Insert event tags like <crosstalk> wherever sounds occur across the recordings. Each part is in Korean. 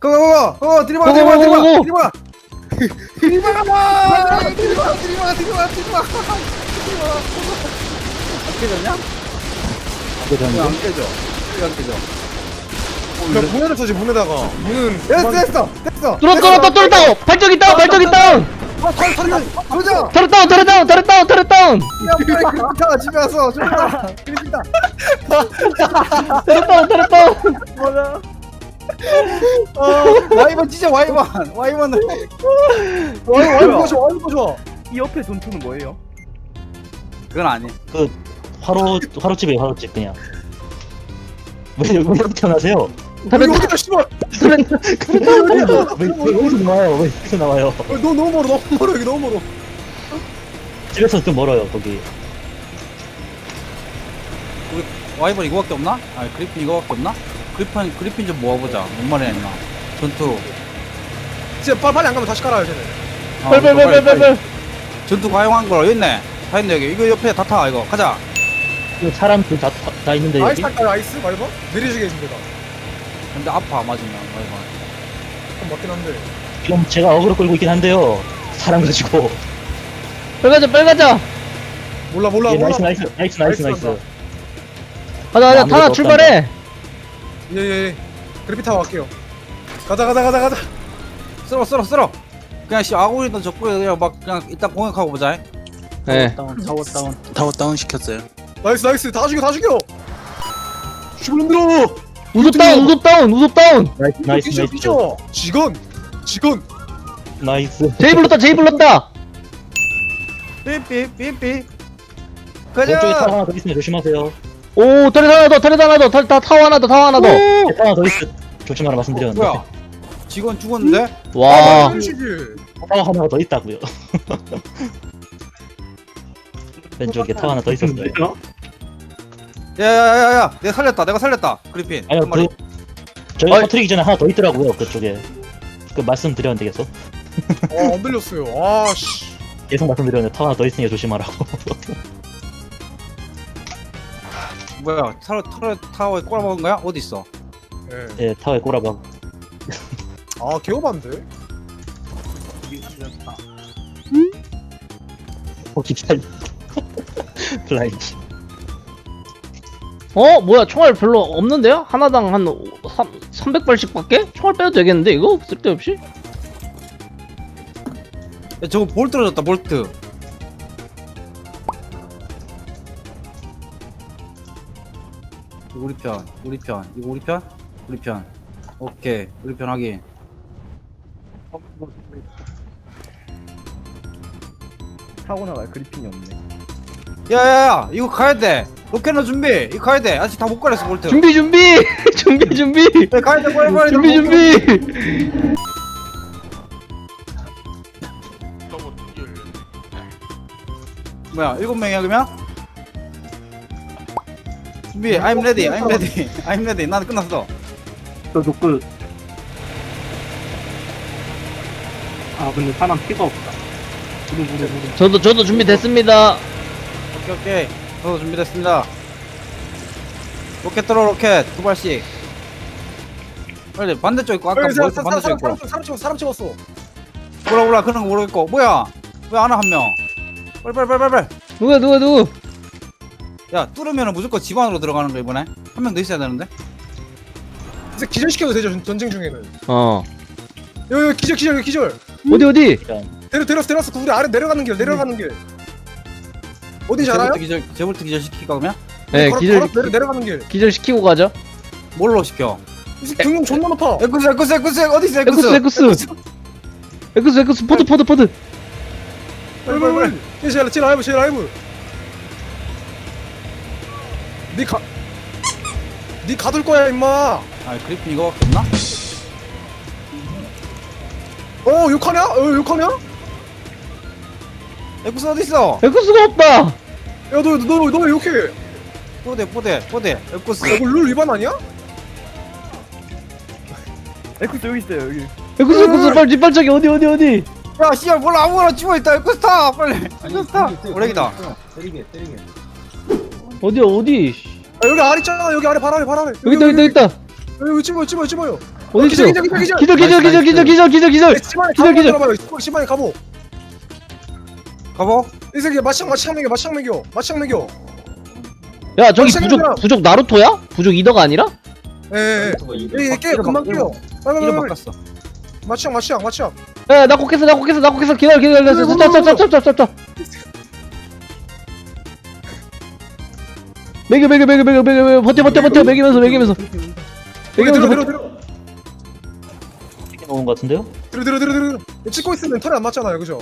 고고고 어 들이마 고, 들이마 고, 들이마 고, 고. 들이마 들이마 <laughs> 들이마 들이마 들이마 들이마 들이마 안 깨졌냐? 왜안 깨져? 왜안 깨져? 그냥 문에다 쳐지 문에다가. 문은 됐어 됐어 됐어. 뚫었다 뚫었다 뚫었다 발전기 다운 발전기 다운 털 털이 도전 터렛 다운 터렛 다운 터렛 다운 터렛 다운. 야 빨리 그립다 집에 와서. 좀 이따 그립다. 터렛 다운 터렛 다운. 어 와이번 진짜 와이번 와이번은 와이 와이 보자 와이 보자 이 옆에 전투는 뭐예요? 그건 아니 그 화로 화로집이에요 화로집 그냥 왜, 왜 여기 태어나세요? 여기 어디가 씨발 터렛 왜, 왜 여기서 나와요? 왜 여기서 나와요? 어, 너 너무 멀어 너무 멀어 여기 너무 멀어 집에서 좀 멀어요 거기 와이번 이거밖에 없나? 아니 그리핀 이거밖에 없나? 그리핀 그리핀 좀 모아보자. 뭔 말이야 임마. 전투. 진짜 빨리, 빨리 안 가면 다시 깔아요 쟤네 어, 빨빨빨빨빨 전투 가용한 거 여기 있네. 다 있네 여기. 이거 옆에 다 타 이거. 가자. 그 사람 다, 다, 다 있는데 아이스 여기 할까요 아이스 말봐 내리시게 해줍니다 근데 아파 맞으면 와이번. 좀 맞긴 한데 지금 제가 어그로 끌고 있긴 한데요 사람 가지고 빨리 가자 빨리 가자 몰라 몰라 예, 몰라 나이스 나이스 나이스 나이스 나이스 나이스 가자 가자 아무것도 타나 없단다. 출발해 예예 그래피 타고 갈게요. 가자 가자 가자 가자. 쓸어 쓸어 쓸어. 그냥 씨 아구리도 적구에 그냥 막 그냥 이따 공격하고 보자. 예 다운 타워 다운 타워 다운 시켰어요. 나이스 나이스. 다 죽여 다 죽여. 죽을 놈들어. 우속 다운 우속 다운 우속 다운. 나이스 나이스 삐져 나이스. 직원 직원. 나이스. 제이 불렀다 제이 불렀다. 삐삐삐삐. 왼쪽에 타워 가자. 하나 더 있으면 조심하세요 오 터렛 하나 더 터렛 하나 더 타- 타- 타워 하나 더 타워 하나 네, 타워 하나 더 있어 조심하라 말씀드렸는데 뭐야? 직원 죽었는데? 더와 아 시지 타워 하나가 더 있다고요 <laughs> 왼쪽에 타워 하나 더 있었어요 야야야야. 내가 살렸다. 내가 살렸다. 그리핀. 아니요 한 마리. 그 저희 어이. 터트리기 전에 하나 더 있더라고요 그쪽에 그 말씀드렸는데 계속 어 안 들렸어요 아 씨 계속 말씀드렸는데 타워 하나 더 있으니까 조심하라고 뭐야? 타워 타워 타워에 꼬라박은 거야? 어디 있어? 예. 예 타워에 꼬라박 아 개업한데? 어 기차 플라이 <laughs> 어? 뭐야 총알 별로 없는데요? 하나당 한 3, 300발씩 밖에? 총알 빼도 되겠는데 이거? 쓸데없이? 야, 저거 볼트 떨어졌다 볼트 이거 우리 편 우리 편. 이거 우리 편? 우리 편. 오케이. 우리 편 확인. 타고 나갈 그리핀이 없네. 야야야. 이거 가야 돼. 로켓너 준비. 이거 가야 돼. 아직 다 못 가렸어 볼트. 준비 준비! <laughs> 준비 준비! 야, 가야 돼. 빨리 빨리. 준비 준비! 뭐야 일곱 명이야 그러면 준비 I'm ready. I'm ready. I'm ready. 나는 끝났어. 저도 그. 아 근데 사람 피가 없다. 무르 무르 무르. 저도 저도 준비됐습니다. 오케이 오케이. 저도 준비됐습니다. 로켓 들어 로켓. 두 발씩. 빨리 반대쪽 있고 아까 뭐 사람 반대쪽 사람 있고 사람 찍었어 사람 찍었어. 몰라 몰라. 그런 거 모르겠고. 뭐야? 왜 안와 한 명. 빨리 빨리 빨리 빨리 빨리. 누가 누가 누구 야 뚫으면은 무조건 집 안으로 들어가는 거 이번에? 한 명 더 있어야 되는데? 이제 기절시켜도 되죠 전- 전쟁 중에는. 어. 여기 여기 기절 기절 여기 기절 어디 어디? 데려 데렸어 데렸어 그 우리 아래 내려가는 길 내려가는 길. 어딘지 알아요? 제볼트 기절 제볼트 기절 시킬까 그러면? 네 걸어- 기절 걸어 내려, 내려가는 길. 기절 시키고 가죠. 뭘로 시켜? 이 새끼 등용 존나 높아. 에쿠스 에쿠스 에쿠스 어디 있어 에쿠스 에쿠스? 에쿠스. 에쿠스. 포드 포드 포드. 빨리 빨리 빨리. 제일 라이브 제일 라이브 니 가 니 가둘 거야 임마. 아 그리핀 이거밖에 없나? 어 욕하냐? 어 욕하냐? 에쿠스 어디 있어? 에쿠스가 없다! 야너너너 너 욕해? 뽀대 뽀대 뽀대. 에쿠스. 야, 이거 룰 위반 아니야? 에쿠스 여기 있어요 여기. 에쿠스 에쿠스 빨리 뒷발차기 어디 어디 어디? 야 씨발 몰라. 아무거나 집어 있다. 에쿠스 타 빨리. 에쿠스 타. 오래기다 때리게 때리게 어디야 어디? 아, 여기 아래 있잖아. 여기 아래 발 아래 발 아래. 여기 있다 여기 있다 여기 있다. 여기 찍어요 찍어요 찍어요. 어디 있어? 기절 기절 기절 기절 기절 기절 기절 기절 기절 기절. 기절, 가보 기절. 들어봐요 시반에 가보. 가보 이 새끼 마창 마창 매겨 마창 매겨 마창 매겨 야 저기 어, 부족. 부족 나루토야? 부족 이더가 아니라? 예예 예, 깨 금방 깨요. 빨리 이름 빨리. 빨리 바꿨어. 마창 마창 마창 야 낙곡했어 낙곡했어 낙곡했어. 기다려 기다려 기다려. 짭짭짭짭짭짭짭 매겨 매겨 매겨 매겨 매겨 매겨. 버텨 버텨 버텨. 매기면서 매기면서. 들어 버텨. 들어 들어 이렇게 나온 것 같은데요? 들어 들어 들어 들어 찍고 있으면 털이 안 맞잖아요. 그죠?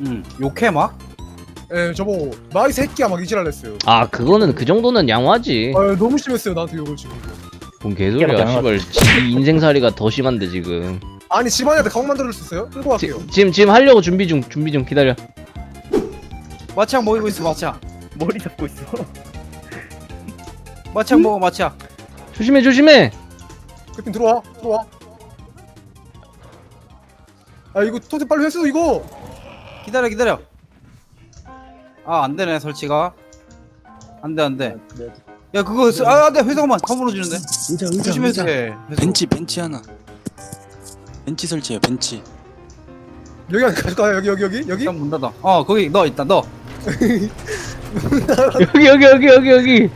응 욕해 막 예 저보고 마이 새끼야 막 이지랄했어요. 아 그거는 그 정도는 양호하지. 아 너무 심했어요 나한테 욕을 지금. 뭔 개소리야 씨발. 지 인생살이가 더 심한데 지금. 아니 집안한테 가옥 만들어줄 수 있어요? 끌고 지, 갈게요. 지금 지금 하려고 준비 중 준비 중. 기다려. 마취약 먹이고 있어 마취약 머리 잡고 있어. 마취약 먹어 마취약. 조심해 조심해. 그핀 들어와 들어와. 아 이거 토대 빨리 했어 이거. 기다려 기다려. 아 안되네 설치가. 안돼 안돼. 야 그거 쓰- 아 안돼 회사만 더 무너지는데. 의자 의자 조심해서 의자. 해 회사. 벤치 벤치 하나. 벤치 설치해요 벤치. 여기 안 가줄까요? 여기 여기 여기? 여기? 일단 문 닫아. 어 거기 너 있다 너. <laughs> 여기 여기 여기 여기 여기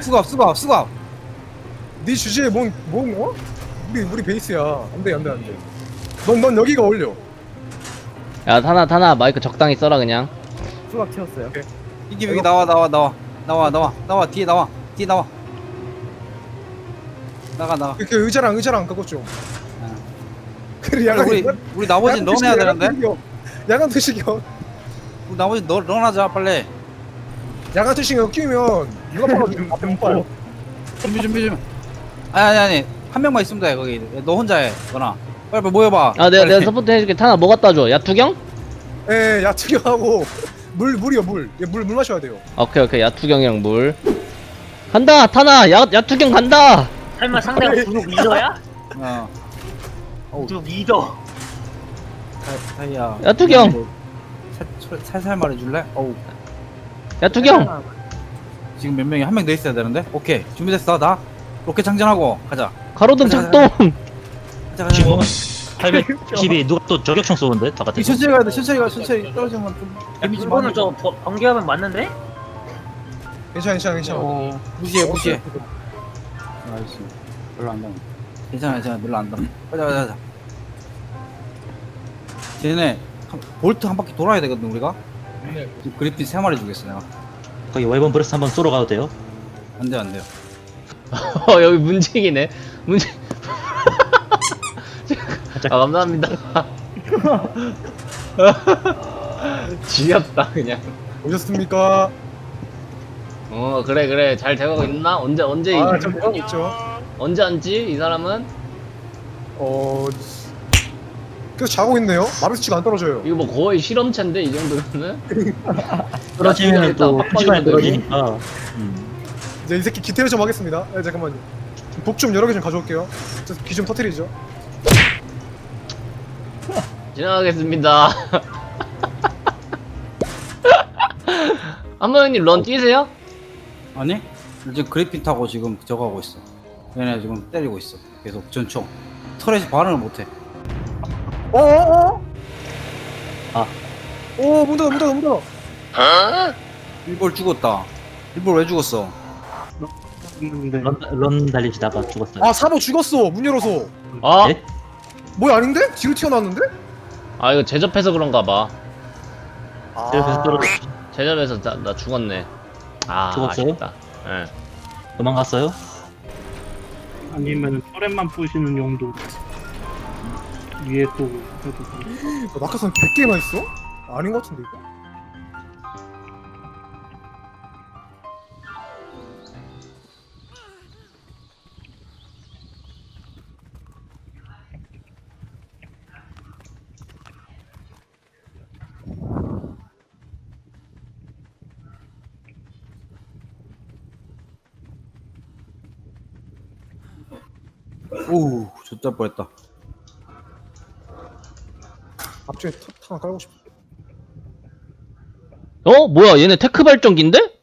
수갑 수갑 수갑. 네 주제에 뭔 뭔 어? 우리 우리 베이스야. 안돼 안돼 안돼. 넌 넌 여기가 어울려. 야 타나 타나. 마이크 적당히 써라 그냥. 수박 채웠어요. 이게 여기 나와 나와 나와. 나와 나와. 나와 뒤에 나와. 뒤에 나와. 나가 나가. 그, 그 의자랑 의자랑 좀 그래 야간 우리 우리 나머지 넣어내야 되는데? 야간 투시경 우리 나머지 넣 넣어놔자 빨리 야간 끼우면 누가 봐도 앞에 못 봐요 준비 준비 준비. 아니 아니 아니. 한 명만 있으면 돼 거기. 너 혼자 해 너나. 빨리 빨리 모여봐. 아 내가 빨리. 내가 서포트 해줄게. 타나 뭐 갖다 줘? 야투경? 예 야 투경하고 <laughs> 물 물이요 물물 물, 물 마셔야 돼요. 오케이 오케이. 야투경이랑 물. 간다 타나. 야 야투경 간다. 설마 상대가 부족 리더야? <laughs> 어. 부족 리더. 다- 다이야 야투경. 살- 살- 살살 말해줄래? 어우 야 투경! 지금 몇 명이 한 명 더 있어야 되는데? 오케이 준비됐어 나. 로켓 장전하고 가자. 가로등 가자, 작동! 가자 가자 지금 810이 <laughs> 누가 또 저격총 쏘는데? 다 같은 이 천천히 가야 돼 천천히 가 천천히. 떨어지면 좀 데미지 많이 이거는 저 번- 번개하면 맞는데? 괜찮아 괜찮아 괜찮아. 어 무시해. 무시해. 나이스. 별로 안 당해. 괜찮아 괜찮아. 별로 안 당해. 가자 가자 가자. 쟤네 한- 볼트 한 바퀴 돌아야 되거든 우리가 그리핀 세 마리 주겠어 내가 거기 웨이번 브레스 한번 쏘러 가도 돼요? 안돼 안돼요. 어 여기 문직이네. 문직 아 감사합니다. <laughs> 지겹다 그냥. 오셨습니까? 어 그래 그래. 잘 돼가고 있나? 언제 언제 아저 대박 있죠. 언제 앉지 이 사람은? 어 계속 자고 있네요. 마비스치가 안 떨어져요. 이거 뭐 거의 실험체인데 이 정도면은? <laughs> 떨어지면 또 만들기. 떨어지니까. 음. 이제 이 새끼 기태를 좀 하겠습니다. 네 잠깐만요. 독 좀 여러 개 좀 가져올게요. 귀 좀 터트리죠. <laughs> 지나가겠습니다. <laughs> 한번 형님 런 뛰세요? 아니 지금 그리핀 타고 지금 저거 하고 있어. 얘네 지금 때리고 있어. 계속 전총. 털에서 반응을 못해 어어어 아. 오 문 닫아 문 닫아 문 닫아 일볼 죽었다 일볼 왜 죽었어 근데 런, 런 달리시다가 죽었어요 아 사보 죽었어 문 열어서 아, 예? 뭐야 아닌데? 뒤로 튀어나왔는데? 아 이거 제접해서 그런가 봐 그래서 떨어져 제접해서 나, 나 죽었네 아 죽었어요? 아쉽다 예. 도망갔어요? 아니면 터렛만 부시는 용도. 위에 또 해도 돼. 너 낙하산 100개나 있어? 아닌 것 같은데 이거 오우 좋다 뻔했다 앞쪽에 탑 하나 깔고 싶어 어 뭐야 얘네 테크 발전기인데?